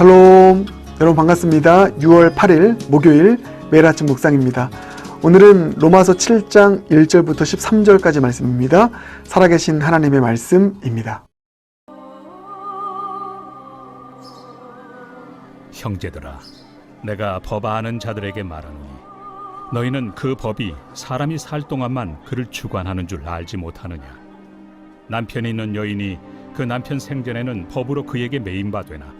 샬롬 여러분 반갑습니다. 6월 8일 목요일 매일 아침 묵상입니다. 오늘은 로마서 7장 1절부터 13절까지 말씀입니다. 살아계신 하나님의 말씀입니다. 형제들아, 내가 법 아는 자들에게 말하노니 너희는 그 법이 사람이 살 동안만 그를 주관하는 줄 알지 못하느냐? 남편이 있는 여인이 그 남편 생전에는 법으로 그에게 매인바 되나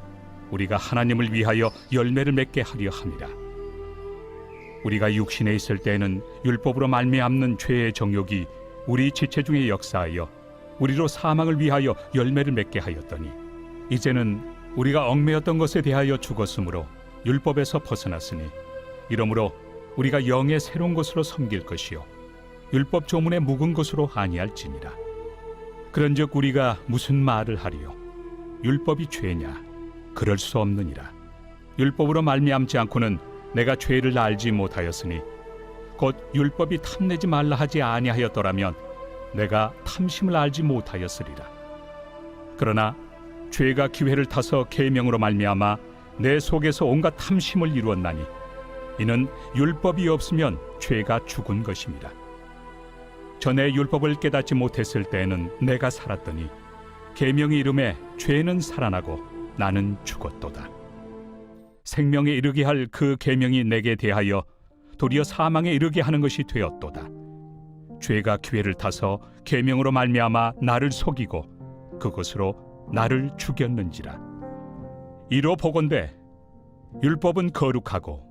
우리가 하나님을 위하여 열매를 맺게 하려 함이라. 우리가 육신에 있을 때에는 율법으로 말미암는 죄의 정욕이 우리 지체 중에 역사하여 우리로 사망을 위하여 열매를 맺게 하였더니 이제는 우리가 얽매였던 것에 대하여 죽었으므로 율법에서 벗어났으니 이러므로 우리가 영의 새로운 것으로 섬길 것이요 율법 조문의 묵은 것으로 아니할지니라. 그런즉 우리가 무슨 말을 하리요? 율법이 죄냐 그럴 수 없느니라 율법으로 말미암지 않고는 내가 죄를 알지 못하였으니 곧 율법이 탐내지 말라 하지 아니하였더라면 내가 탐심을 알지 못하였으리라 그러나 죄가 기회를 타서 계명으로 말미암아 내 속에서 온갖 탐심을 이루었나니 이는 율법이 없으면 죄가 죽은 것입니다. 전에 율법을 깨닫지 못했을 때에는 내가 살았더니 계명이 이름에 죄는 살아나고 나는 죽었도다. 생명에 이르게 할 그 계명이 내게 대하여 도리어 사망에 이르게 하는 것이 되었도다. 죄가 기회를 타서 계명으로 말미암아 나를 속이고 그것으로 나를 죽였는지라. 이로 보건대 율법은 거룩하고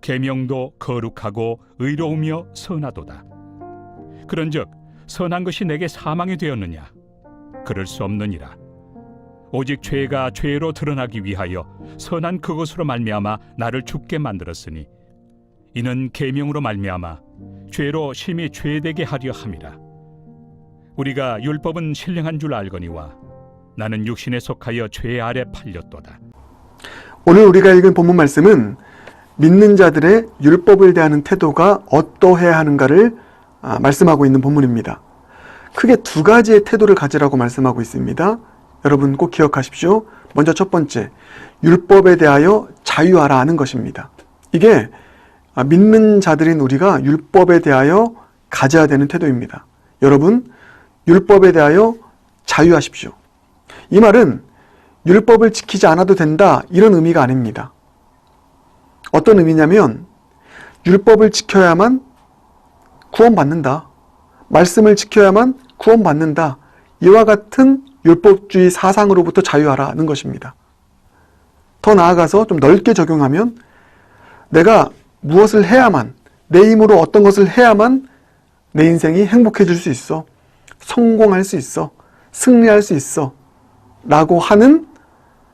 계명도 거룩하고 의로우며 선하도다. 그런즉 선한 것이 내게 사망이 되었느냐? 그럴 수 없느니라. 오직 죄가 죄로 드러나기 위하여 선한 그것으로 말미암아 나를 죽게 만들었으니 이는 계명으로 말미암아 죄로 심히 죄되게 하려 함이라. 우리가 율법은 신령한 줄 알거니와 나는 육신에 속하여 죄 아래 팔렸도다. 오늘 우리가 읽은 본문 말씀은 믿는 자들의 율법을 대하는 태도가 어떠해야 하는가를 아, 말씀하고 있는 본문입니다. 크게 두 가지의 태도를 가지라고 말씀하고 있습니다. 여러분 꼭 기억하십시오. 먼저 첫 번째, 율법에 대하여 자유하라 하는 것입니다. 이게 아, 믿는 자들인 우리가 율법에 대하여 가져야 되는 태도입니다. 여러분, 율법에 대하여 자유하십시오. 이 말은 율법을 지키지 않아도 된다 이런 의미가 아닙니다. 어떤 의미냐면 율법을 지켜야만 구원받는다. 말씀을 지켜야만 구원받는다. 이와 같은 율법주의 사상으로부터 자유하라는 것입니다. 더 나아가서 좀 넓게 적용하면 내가 무엇을 해야만 내 힘으로 어떤 것을 해야만 내 인생이 행복해질 수 있어. 성공할 수 있어. 승리할 수 있어. 라고 하는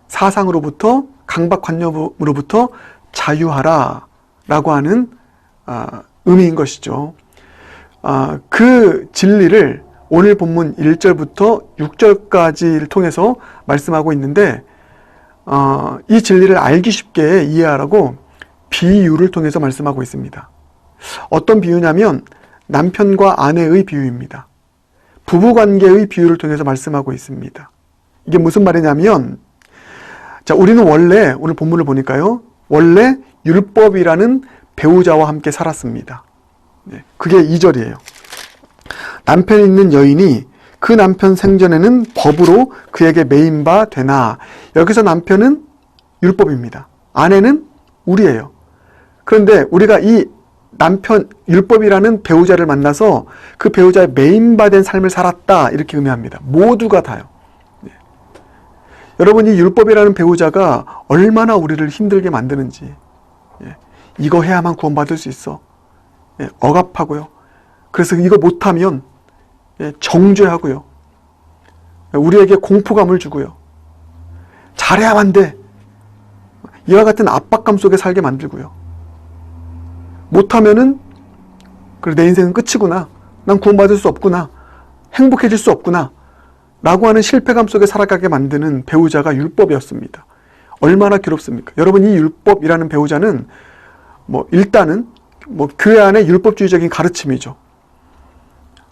사상으로부터 강박관념으로부터 자유하라 라고 하는 아, 의미인 것이죠. 아, 그 진리를 오늘 본문 1절부터 6절까지를 통해서 말씀하고 있는데 어, 이 진리를 알기 쉽게 이해하라고 비유를 통해서 말씀하고 있습니다. 어떤 비유냐면 남편과 아내의 비유입니다. 부부관계의 비유를 통해서 말씀하고 있습니다. 이게 무슨 말이냐면 자, 우리는 원래 오늘 본문을 보니까요. 원래 율법이라는 배우자와 함께 살았습니다. 네, 그게 2절이에요. 남편이 있는 여인이 그 남편 생전에는 법으로 그에게 매인 바 되나. 여기서 남편은 율법입니다. 아내는 우리예요. 그런데 우리가 이 남편, 율법이라는 배우자를 만나서 그 배우자의 매인바된 삶을 살았다. 이렇게 의미합니다. 모두가 다요. 여러분 이 율법이라는 배우자가 얼마나 우리를 힘들게 만드는지 예, 이거 해야만 구원받을 수 있어 예, 억압하고요 그래서 이거 못하면 예, 정죄하고요 우리에게 공포감을 주고요 잘해야만 돼 이와 같은 압박감 속에 살게 만들고요. 못하면은 그래 내 인생은 끝이구나. 난 구원받을 수 없구나. 행복해질 수 없구나. 라고 하는 실패감 속에 살아가게 만드는 배우자가 율법이었습니다. 얼마나 괴롭습니까? 여러분 이 율법이라는 배우자는 뭐 일단은 뭐 교회 안의 율법주의적인 가르침이죠.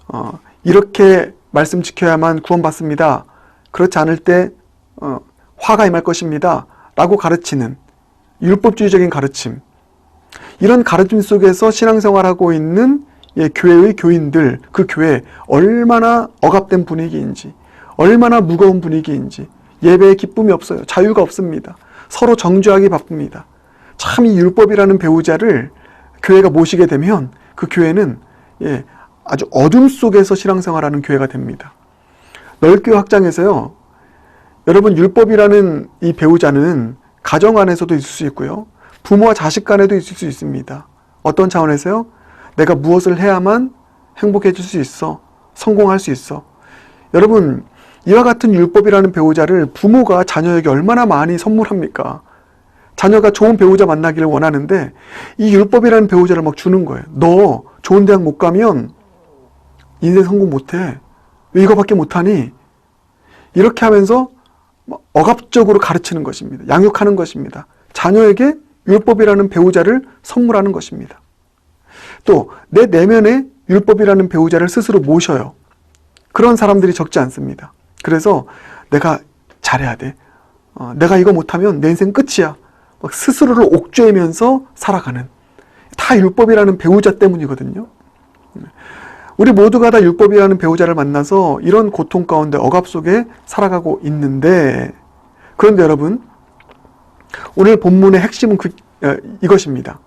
어, 이렇게 말씀 지켜야만 구원받습니다. 그렇지 않을 때 어, 화가 임할 것입니다. 라고 가르치는 율법주의적인 가르침. 이런 가르침 속에서 신앙생활하고 있는 예, 교회의 교인들, 그 교회 얼마나 억압된 분위기인지, 얼마나 무거운 분위기인지, 예배에 기쁨이 없어요. 자유가 없습니다. 서로 정죄하기 바쁩니다. 참 이 율법이라는 배우자를 교회가 모시게 되면 그 교회는 예, 아주 어둠 속에서 신앙생활하는 교회가 됩니다. 넓게 확장해서요. 여러분 율법이라는 이 배우자는 가정 안에서도 있을 수 있고요. 부모와 자식 간에도 있을 수 있습니다. 어떤 차원에서요? 내가 무엇을 해야만 행복해질 수 있어. 성공할 수 있어. 여러분, 이와 같은 율법이라는 배우자를 부모가 자녀에게 얼마나 많이 선물합니까? 자녀가 좋은 배우자 만나기를 원하는데 이 율법이라는 배우자를 막 주는 거예요. 너 좋은 대학 못 가면 인생 성공 못 해. 왜 이거밖에 못 하니? 이렇게 하면서 막 억압적으로 가르치는 것입니다. 양육하는 것입니다. 자녀에게 율법이라는 배우자를 선물하는 것입니다. 또 내 내면에 율법이라는 배우자를 스스로 모셔요. 그런 사람들이 적지 않습니다. 그래서 내가 잘해야 돼. 어, 내가 이거 못하면 내 인생 끝이야. 막 스스로를 옥죄면서 살아가는 다 율법이라는 배우자 때문이거든요. 우리 모두가 다 율법이라는 배우자를 만나서 이런 고통 가운데 억압 속에 살아가고 있는데 그런데 여러분 오늘 본문의 핵심은 그, 어, 이것입니다.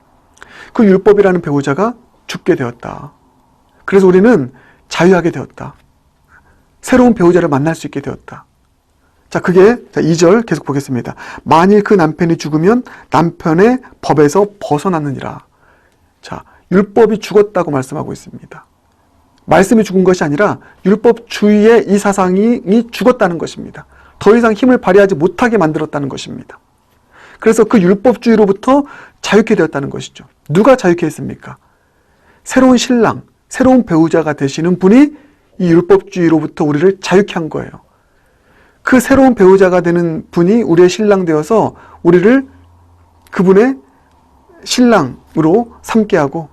그 율법이라는 배우자가 죽게 되었다. 그래서 우리는 자유하게 되었다. 새로운 배우자를 만날 수 있게 되었다. 자, 그게 자, 2절 계속 보겠습니다. 만일 그 남편이 죽으면 남편의 법에서 벗어났느니라. 자, 율법이 죽었다고 말씀하고 있습니다. 말씀이 죽은 것이 아니라 율법 주의의 이 사상이 죽었다는 것입니다. 더 이상 힘을 발휘하지 못하게 만들었다는 것입니다. 그래서 그 율법주의로부터 자유케 되었다는 것이죠. 누가 자유케 했습니까? 새로운 신랑, 새로운 배우자가 되시는 분이 이 율법주의로부터 우리를 자유케 한 거예요. 그 새로운 배우자가 되는 분이 우리의 신랑 되어서 우리를 그분의 신랑으로 삼게 하고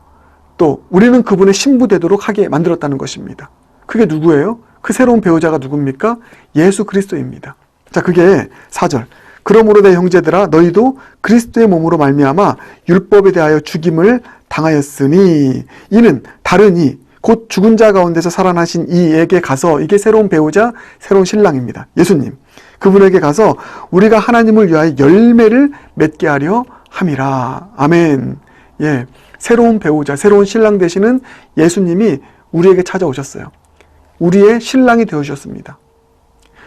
또 우리는 그분의 신부 되도록 하게 만들었다는 것입니다. 그게 누구예요? 그 새로운 배우자가 누굽니까? 예수 그리스도입니다. 자, 그게 4절. 그러므로 내 형제들아 너희도 그리스도의 몸으로 말미암아 율법에 대하여 죽임을 당하였으니 이는 다른 이 곧 죽은 자 가운데서 살아나신 이에게 가서 이게 새로운 배우자, 새로운 신랑입니다. 예수님. 그분에게 가서 우리가 하나님을 위하여 열매를 맺게 하려 함이라. 아멘. 예. 새로운 배우자, 새로운 신랑 되시는 예수님이 우리에게 찾아오셨어요. 우리의 신랑이 되어 주셨습니다.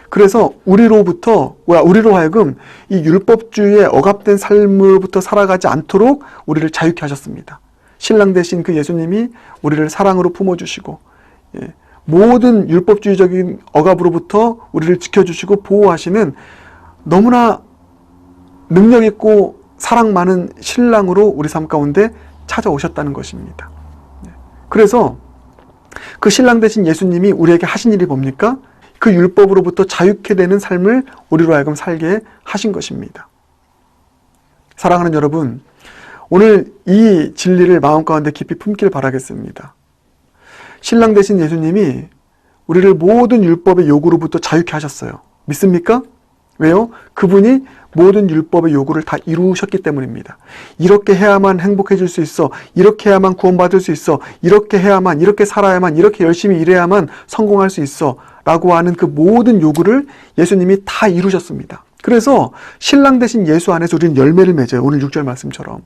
그래서 우리로부터 뭐야 우리로 하여금 이 율법주의에 억압된 삶으로부터 살아가지 않도록 우리를 자유케 하셨습니다. 신랑 되신 그 예수님이 우리를 사랑으로 품어주시고 예, 모든 율법주의적인 억압으로부터 우리를 지켜주시고 보호하시는 너무나 능력 있고 사랑 많은 신랑으로 우리 삶 가운데 찾아오셨다는 것입니다. 예, 그래서 그 신랑 되신 예수님이 우리에게 하신 일이 뭡니까? 그 율법으로부터 자유케 되는 삶을 우리로 하여금 살게 하신 것입니다. 사랑하는 여러분, 오늘 이 진리를 마음 가운데 깊이 품길 바라겠습니다. 신랑 되신 예수님이 우리를 모든 율법의 요구로부터 자유케 하셨어요. 믿습니까? 왜요? 그분이 모든 율법의 요구를 다 이루셨기 때문입니다. 이렇게 해야만 행복해질 수 있어. 이렇게 해야만 구원받을 수 있어. 이렇게 해야만, 이렇게 살아야만, 이렇게 열심히 일해야만 성공할 수 있어. 라고 하는 그 모든 요구를 예수님이 다 이루셨습니다. 그래서 신랑 대신 예수 안에서 우리는 열매를 맺어요. 오늘 6절 말씀처럼.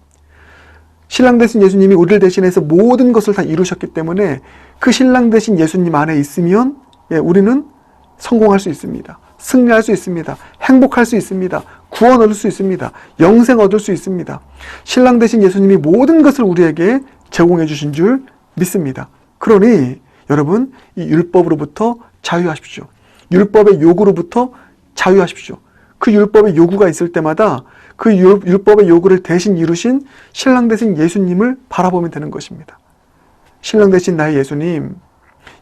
신랑 대신 예수님이 우리를 대신해서 모든 것을 다 이루셨기 때문에 그 신랑 대신 예수님 안에 있으면 예, 우리는 성공할 수 있습니다. 승리할 수 있습니다. 행복할 수 있습니다. 구원 얻을 수 있습니다. 영생 얻을 수 있습니다. 신랑 대신 예수님이 모든 것을 우리에게 제공해 주신 줄 믿습니다. 그러니 여러분 이 율법으로부터 자유하십시오. 율법의 요구로부터 자유하십시오. 그 율법의 요구가 있을 때마다 그 율- 율법의 요구를 대신 이루신 신랑 대신 예수님을 바라보면 되는 것입니다. 신랑 대신 나의 예수님,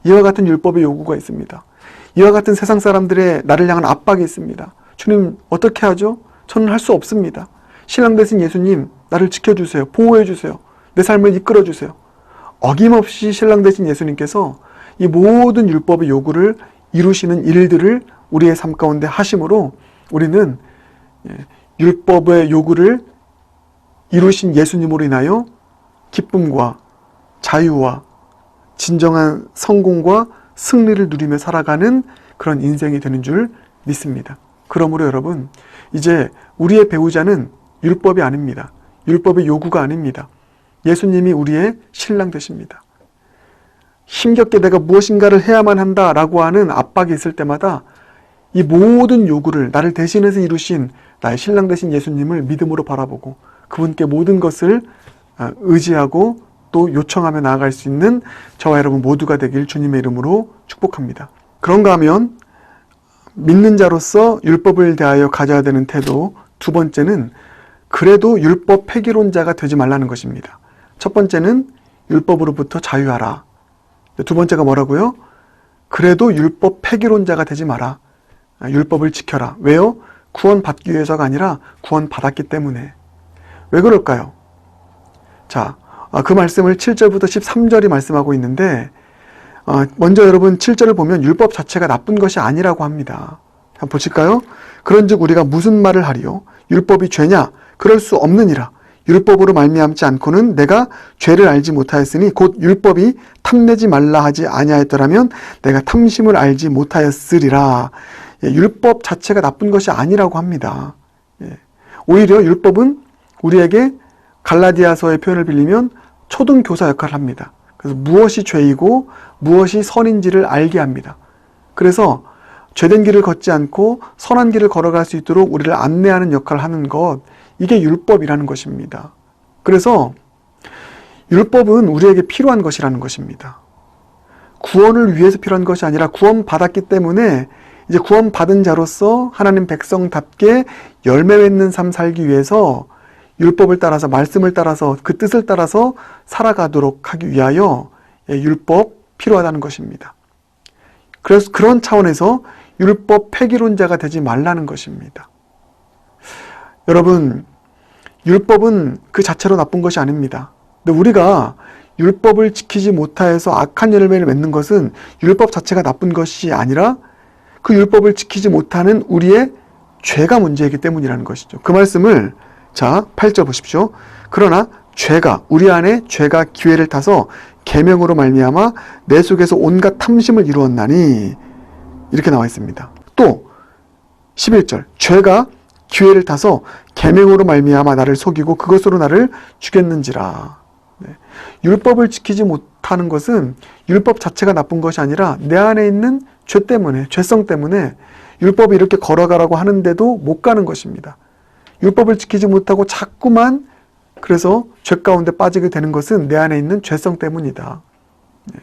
이와 같은 율법의 요구가 있습니다. 이와 같은 세상 사람들의 나를 향한 압박이 있습니다. 주님, 어떻게 하죠? 저는 할 수 없습니다. 신랑 대신 예수님, 나를 지켜주세요. 보호해주세요. 내 삶을 이끌어주세요. 어김없이 신랑 대신 예수님께서 이 모든 율법의 요구를 이루시는 일들을 우리의 삶 가운데 하심으로 우리는 예, 율법의 요구를 이루신 예수님으로 인하여 기쁨과 자유와 진정한 성공과 승리를 누리며 살아가는 그런 인생이 되는 줄 믿습니다. 그러므로 여러분, 이제 우리의 배우자는 율법이 아닙니다. 율법의 요구가 아닙니다. 예수님이 우리의 신랑 되십니다. 힘겹게 내가 무엇인가를 해야만 한다라고 하는 압박이 있을 때마다 이 모든 요구를 나를 대신해서 이루신 나의 신랑 되신 예수님을 믿음으로 바라보고 그분께 모든 것을 아, 의지하고 또 요청하며 나아갈 수 있는 저와 여러분 모두가 되길 주님의 이름으로 축복합니다. 그런가 하면 믿는 자로서 율법을 대하여 가져야 되는 태도 두 번째는 그래도 율법 폐기론자가 되지 말라는 것입니다. 첫 번째는 율법으로부터 자유하라. 두 번째가 뭐라고요? 그래도 율법 폐기론자가 되지 마라. 아, 율법을 지켜라. 왜요? 구원 받기 위해서가 아니라 구원 받았기 때문에. 왜 그럴까요? 자, 아, 그 말씀을 7절부터 13절이 말씀하고 있는데, 어, 먼저 여러분 7절을 보면 율법 자체가 나쁜 것이 아니라고 합니다. 한번 보실까요? 그런즉 우리가 무슨 말을 하리요? 율법이 죄냐? 그럴 수 없느니라. 율법으로 말미암지 않고는 내가 죄를 알지 못하였으니 곧 율법이 탐내지 말라 하지 아니하였더라면 내가 탐심을 알지 못하였으리라. 예, 율법 자체가 나쁜 것이 아니라고 합니다. 예. 오히려 율법은 우리에게 갈라디아서의 표현을 빌리면 초등 교사 역할을 합니다. 그래서 무엇이 죄이고 무엇이 선인지를 알게 합니다. 그래서 죄된 길을 걷지 않고 선한 길을 걸어갈 수 있도록 우리를 안내하는 역할을 하는 것, 이게 율법이라는 것입니다. 그래서 율법은 우리에게 필요한 것이라는 것입니다. 구원을 위해서 필요한 것이 아니라 구원 받았기 때문에 이제 구원 받은 자로서 하나님 백성답게 열매 맺는 삶 살기 위해서 율법을 따라서 말씀을 따라서 그 뜻을 따라서 살아가도록 하기 위하여 예, 율법 필요하다는 것입니다. 그래서 그런 차원에서 율법 폐기론자가 되지 말라는 것입니다. 여러분, 율법은 그 자체로 나쁜 것이 아닙니다. 근데 우리가 율법을 지키지 못하여서 악한 열매를 맺는 것은 율법 자체가 나쁜 것이 아니라 그 율법을 지키지 못하는 우리의 죄가 문제이기 때문이라는 것이죠. 그 말씀을 자, 8절 보십시오. 그러나 죄가 우리 안에 죄가 기회를 타서 계명으로 말미암아 내 속에서 온갖 탐심을 이루었나니 이렇게 나와 있습니다. 또 11절 죄가 기회를 타서 계명으로 말미암아 나를 속이고 그것으로 나를 죽였는지라. 네. 율법을 지키지 못하는 것은 율법 자체가 나쁜 것이 아니라 내 안에 있는 죄 때문에 죄성 때문에 율법이 이렇게 걸어가라고 하는데도 못 가는 것입니다. 율법을 지키지 못하고 자꾸만 그래서 죄 가운데 빠지게 되는 것은 내 안에 있는 죄성 때문이다. 네.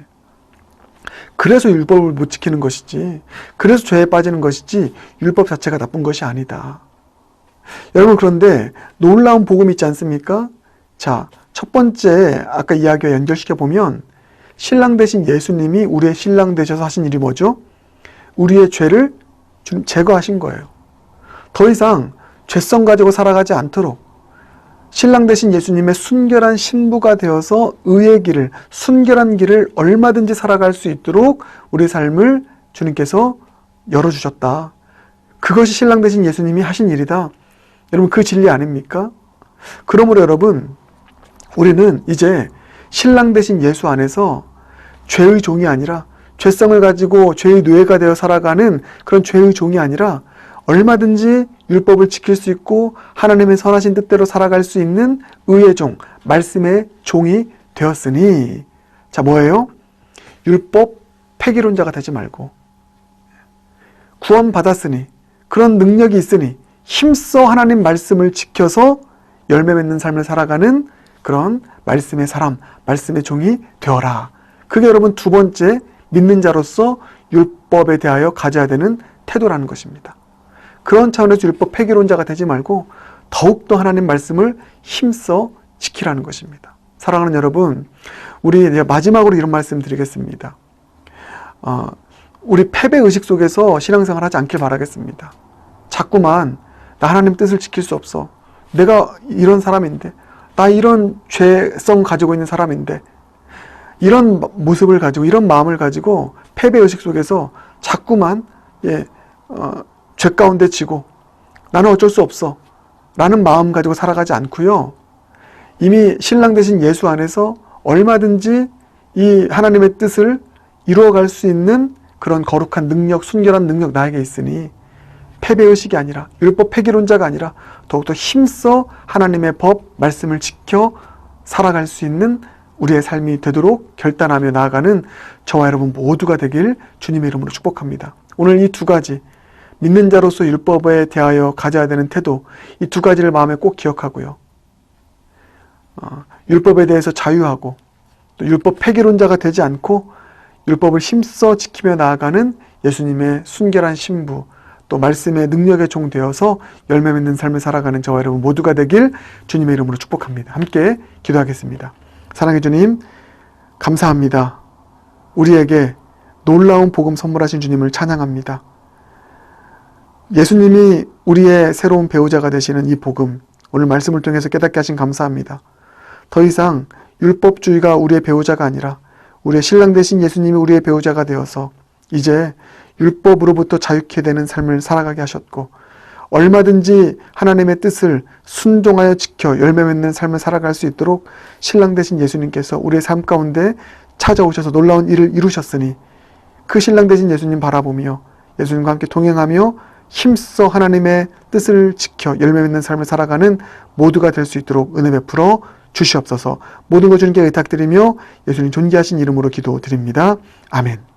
그래서 율법을 못 지키는 것이지, 그래서 죄에 빠지는 것이지, 율법 자체가 나쁜 것이 아니다. 여러분, 그런데 놀라운 복음이 있지 않습니까? 자, 첫 번째, 아까 이야기와 연결시켜 보면, 신랑 대신 예수님이 우리의 신랑 되셔서 하신 일이 뭐죠? 우리의 죄를 주님 제거하신 거예요. 더 이상 죄성 가지고 살아가지 않도록 신랑 대신 예수님의 순결한 신부가 되어서 의의 길을, 순결한 길을 얼마든지 살아갈 수 있도록 우리 삶을 주님께서 열어주셨다. 그것이 신랑 대신 예수님이 하신 일이다. 여러분, 그 진리 아닙니까? 그러므로 여러분, 우리는 이제 신랑 대신 예수 안에서 죄의 종이 아니라 죄성을 가지고 죄의 노예가 되어 살아가는 그런 죄의 종이 아니라 얼마든지 율법을 지킬 수 있고 하나님의 선하신 뜻대로 살아갈 수 있는 의의 종, 말씀의 종이 되었으니 자 뭐예요? 율법 폐기론자가 되지 말고 구원 받았으니 그런 능력이 있으니 힘써 하나님 말씀을 지켜서 열매 맺는 삶을 살아가는 그런 말씀의 사람, 말씀의 종이 되어라. 그게 여러분 두 번째 믿는 자로서 율법에 대하여 가져야 되는 태도라는 것입니다. 그런 차원에서 율법 폐기론자가 되지 말고 더욱더 하나님 말씀을 힘써 지키라는 것입니다. 사랑하는 여러분, 우리 마지막으로 이런 말씀 드리겠습니다. 어, 우리 패배 의식 속에서 신앙생활 하지 않길 바라겠습니다. 자꾸만 나 하나님 뜻을 지킬 수 없어. 내가 이런 사람인데, 나 이런 죄성 가지고 있는 사람인데, 이런 모습을 가지고, 이런 마음을 가지고 패배 의식 속에서 자꾸만, 예, 어, 죄 가운데 지고, 나는 어쩔 수 없어. 라는 마음 가지고 살아가지 않고요. 이미 신랑 되신 예수 안에서 얼마든지 이 하나님의 뜻을 이루어갈 수 있는 그런 거룩한 능력, 순결한 능력 나에게 있으니 패배의식이 아니라 율법 폐기론자가 아니라 더욱더 힘써 하나님의 법, 말씀을 지켜 살아갈 수 있는 우리의 삶이 되도록 결단하며 나아가는 저와 여러분 모두가 되길 주님의 이름으로 축복합니다. 오늘 이 두 가지 믿는 자로서 율법에 대하여 가져야 되는 태도 이 두 가지를 마음에 꼭 기억하고요. 어, 율법에 대해서 자유하고 또 율법 폐기론자가 되지 않고 율법을 힘써 지키며 나아가는 예수님의 순결한 신부 또 말씀의 능력의 종 되어서 열매 맺는 삶을 살아가는 저와 여러분 모두가 되길 주님의 이름으로 축복합니다. 함께 기도하겠습니다. 사랑해 주님 감사합니다. 우리에게 놀라운 복음 선물하신 주님을 찬양합니다. 예수님이 우리의 새로운 배우자가 되시는 이 복음, 오늘 말씀을 통해서 깨닫게 하신 감사합니다. 더 이상 율법주의가 우리의 배우자가 아니라 우리의 신랑 되신 예수님이 우리의 배우자가 되어서 이제 율법으로부터 자유케 되는 삶을 살아가게 하셨고 얼마든지 하나님의 뜻을 순종하여 지켜 열매 맺는 삶을 살아갈 수 있도록 신랑 되신 예수님께서 우리의 삶 가운데 찾아오셔서 놀라운 일을 이루셨으니 그 신랑 되신 예수님 바라보며 예수님과 함께 동행하며 힘써 하나님의 뜻을 지켜 열매 맺는 삶을 살아가는 모두가 될 수 있도록 은혜 베풀어 주시옵소서 모든 것 주님께 의탁드리며 예수님 존귀하신 이름으로 기도드립니다. 아멘.